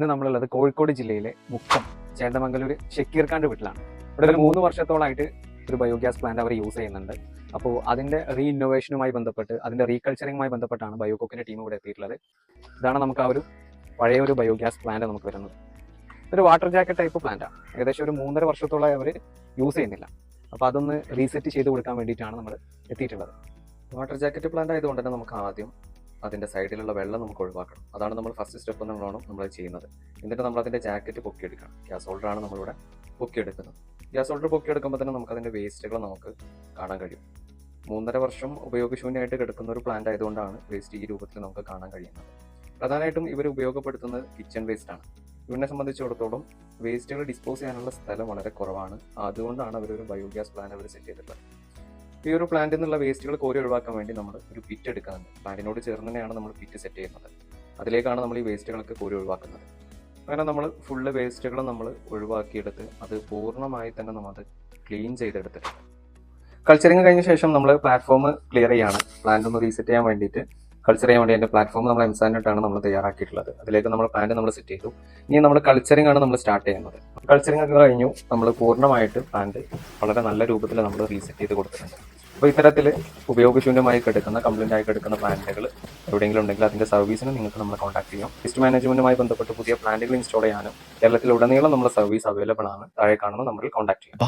ഇന്ന് നമ്മളുള്ളത് കോഴിക്കോട് ജില്ലയിലെ മുക്കം ചേണ്ടമംഗലൂർ ഷക്കീർഖാന്റെ വീട്ടിലാണ്. ഇവിടെ ഒരു മൂന്ന് വർഷത്തോളമായിട്ട് ഒരു ബയോഗ്യാസ് പ്ലാന്റ് അവർ യൂസ് ചെയ്യുന്നുണ്ട്. അപ്പോൾ അതിന്റെ റീ ഇന്നോവേഷനുമായി ബന്ധപ്പെട്ട് അതിന്റെ റീകൾച്ചറിങ്ങുമായി ബന്ധപ്പെട്ടാണ് ബയോകോക്കിന്റെ ടീം ഇവിടെ എത്തിയിട്ടുള്ളത്. ഇതാണ് നമുക്ക് ആ ഒരു പഴയ ഒരു ബയോഗ്യാസ് പ്ലാന്റ് നമുക്ക് വരുന്നത്. ഒരു വാട്ടർ ജാക്കറ്റ് ടൈപ്പ് പ്ലാന്റാണ് ഏകദേശം ഒരു മൂന്നര വർഷത്തോളമായി അവർ യൂസ് ചെയ്യുന്നില്ല. അപ്പോൾ അതൊന്ന് റീസെറ്റ് ചെയ്ത് കൊടുക്കാൻ വേണ്ടിയിട്ടാണ് നമ്മൾ എത്തിയിട്ടുള്ളത്. വാട്ടർ ജാക്കറ്റ് പ്ലാന്റ് ആയതുകൊണ്ട് തന്നെ നമുക്ക് ആദ്യം അതിന്റെ സൈഡിലുള്ള വെള്ളം നമുക്ക് ഒഴിവാക്കണം. അതാണ് നമ്മൾ ഫസ്റ്റ് സ്റ്റെപ്പ് എന്നുള്ളതാണ് നമ്മൾ ചെയ്യുന്നത്. എന്നിട്ട് നമ്മൾ അതിന്റെ ജാക്കറ്റ് പൊക്കിയെടുക്കണം. ഗ്യാസ് ഹോൾഡറാണ് നമ്മളിവിടെ പൊക്കിയെടുക്കുന്നത്. ഗ്യാസ് ഹോൾഡർ പൊക്കിയെടുക്കുമ്പോൾ തന്നെ നമുക്ക് അതിന്റെ വേസ്റ്റുകൾ നമുക്ക് കാണാൻ കഴിയും. മൂന്നര വർഷം ഉപയോഗശൂന്യമായിട്ട് കിടക്കുന്ന ഒരു പ്ലാന്റ് ആയതുകൊണ്ടാണ് വേസ്റ്റ് ഈ രൂപത്തിൽ നമുക്ക് കാണാൻ കഴിയുന്നത്. പ്രധാനമായിട്ടും ഇവർ ഉപയോഗപ്പെടുത്തുന്നത് കിച്ചൺ വേസ്റ്റ് ആണ്. ഇവനെ സംബന്ധിച്ചിടത്തോളം വേസ്റ്റുകൾ ഡിസ്പോസ് ചെയ്യാനുള്ള സ്ഥലം വളരെ കുറവാണ്. അതുകൊണ്ടാണ് അവർ ഒരു ബയോഗ്യാസ് പ്ലാന്റ് അവർ സെറ്റ് ചെയ്തിട്ടുള്ളത്. ഈ ഒരു പ്ലാന്റിൽ നിന്നുള്ള വേസ്റ്റുകൾ കോരി ഒഴിവാക്കാൻ വേണ്ടി നമ്മൾ ഒരു പിറ്റ് എടുക്കുന്നുണ്ട്. പ്ലാന്റിനോട് ചേർന്ന് തന്നെയാണ് നമ്മൾ പിറ്റ് സെറ്റ് ചെയ്യുന്നത്. അതിലേക്കാണ് നമ്മൾ ഈ വേസ്റ്റുകളൊക്കെ കോരി ഒഴിവാക്കുന്നത്. അങ്ങനെ നമ്മൾ ഫുള്ള് വേസ്റ്റുകൾ നമ്മൾ ഒഴിവാക്കിയെടുത്ത് അത് പൂർണമായി തന്നെ നമ്മൾ അത് ക്ലീൻ ചെയ്തെടുത്തിട്ടുണ്ട്. കൾച്ചറിങ് കഴിഞ്ഞ ശേഷം നമ്മൾ പ്ലാറ്റ്ഫോം ക്ലിയർ ചെയ്യാണ്. പ്ലാന്റ് ഒന്ന് റീസെറ്റ് ചെയ്യാൻ വേണ്ടിയിട്ട്. കൾച്ചർ ചെയ്യാൻ വേണ്ടി അതിന്റെ പ്ലാറ്റ്ഫോം നമ്മൾ എംസാനായിട്ടാണ് നമ്മൾ തയ്യാറാക്കിയിട്ടുള്ളത്. അതിലേക്ക് നമ്മൾ പ്ലാന്റ് നമ്മൾ സെറ്റ് ചെയ്തു. ഇനി നമ്മൾ കൾച്ചറിങ് ആണ് നമ്മൾ സ്റ്റാർട്ട് ചെയ്യുന്നത്. കൾച്ചറിങ് ഒക്കെ കഴിഞ്ഞു. നമ്മൾ പൂർണമായിട്ട് പ്ലാന്റ് വളരെ നല്ല രൂപത്തിൽ നമ്മൾ റീസെറ്റ് ചെയ്ത് കൊടുത്തിട്ടുണ്ട്. അപ്പോൾ ഇത്തരത്തിൽ ഉപയോഗശൂന്യമായി കിടക്കുന്ന കംപ്ലൈന്റ് ആയി കിടക്കുന്ന പ്ലാന്റുകൾ എവിടെയെങ്കിലും ഉണ്ടെങ്കിൽ അതിന്റെ സർവീസിന് നിങ്ങൾക്ക് നമ്മൾ കോൺടാക്ട് ചെയ്യാം. വേസ്റ്റ് മാനേജ്മെന്റുമായി ബന്ധപ്പെട്ട് പുതിയ പ്ലാന്റുകൾ ഇൻസ്റ്റാൾ ചെയ്യാനും കേരളത്തിൽ ഉടനീളം നമ്മുടെ സർവീസ് അവൈലബിൾ ആണ്. താഴെ കാണുന്ന നമ്മൾ കോൺടാക്ട് ചെയ്യാം.